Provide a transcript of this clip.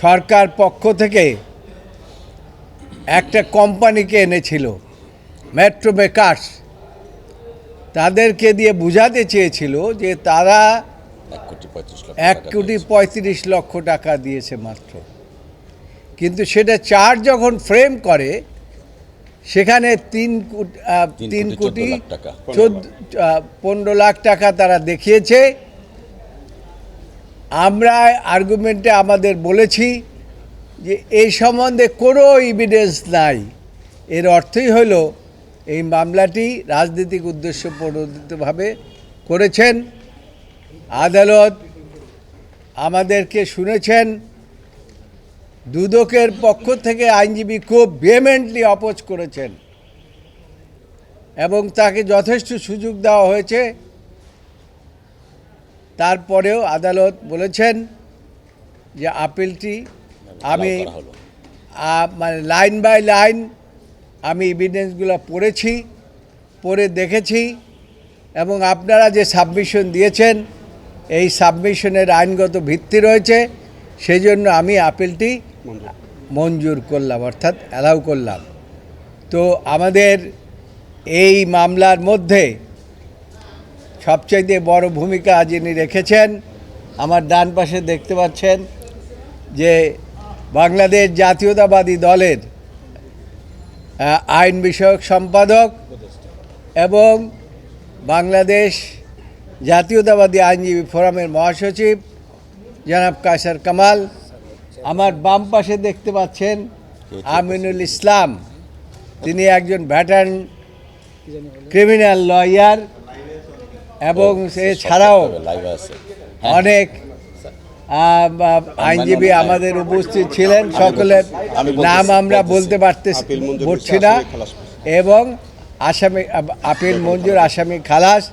সরকার পক্ষ থেকে একটা কোম্পানিকে এনেছিল মেট্রো মেকার্স তাদেরকে দিয়ে বুঝাতে চেয়েছিল যে তারা এক কোটি পঁয়ত্রিশ লক্ষ টাকা দিয়েছে। মাত্র কিন্তু সেটা চার যখন ফ্রেম করে সেখানে তিন কোটি তিন কোটি। চোদ্দ পনেরো লাখ টাকা তারা দেখিয়েছে আমরা আর্গুমেন্টে আমাদের বলেছি যে এই সম্বন্ধে কোনো এভিডেন্স নাই। এর অর্থই হলো, এই মামলাটি রাজনৈতিক উদ্দেশ্য প্রণোদিতভাবে করেছেন। আদালত আমাদেরকে শুনেছেন, দুদকের পক্ষ থেকে আইনজীবী খুব ভেহেমেন্টলি অপোজ করেছেন এবং তাকে যথেষ্ট সুযোগ দেওয়া হয়েছে। তারপরেও আদালত বলেছেন যে আপিলটি আমি মানে লাইন বাই লাইন আমি এভিডেন্সগুলো পড়েছি পড়ে দেখেছি এবং আপনারা যে সাবমিশন দিয়েছেন এই সাবমিশনের আইনগত ভিত্তি রয়েছে সেই জন্য আমি আপিলটি মঞ্জুর করলাম অর্থাৎ অ্যালাউ করলাম। তো আমাদের এই মামলার মধ্যে সবচাইতে বড় ভূমিকা যিনি রেখেছেন, আমার ডান পাশে দেখতে পাচ্ছেন যে বাংলাদেশ জাতীয়তাবাদী দলের আইন বিষয়ক সম্পাদক এবং বাংলাদেশ জাতীয়তাবাদী আইনজীবী ফোরামের মহাসচিব, জনাব কায়সার কামাল। আমার বাম পাশে দেখতে পাচ্ছেন আমিনুল ইসলাম। তিনি একজন ভ্যাটার্ন ক্রিমিনাল লয়ার। এবং এছাড়াও ছাড়াও অনেক আইনজীবী আমাদের উপস্থিত ছিলেন সকলের নাম আমরা বলতে পারতেছি পারছি না। এবং আসামি আপিল মঞ্জুর আসামি খালাস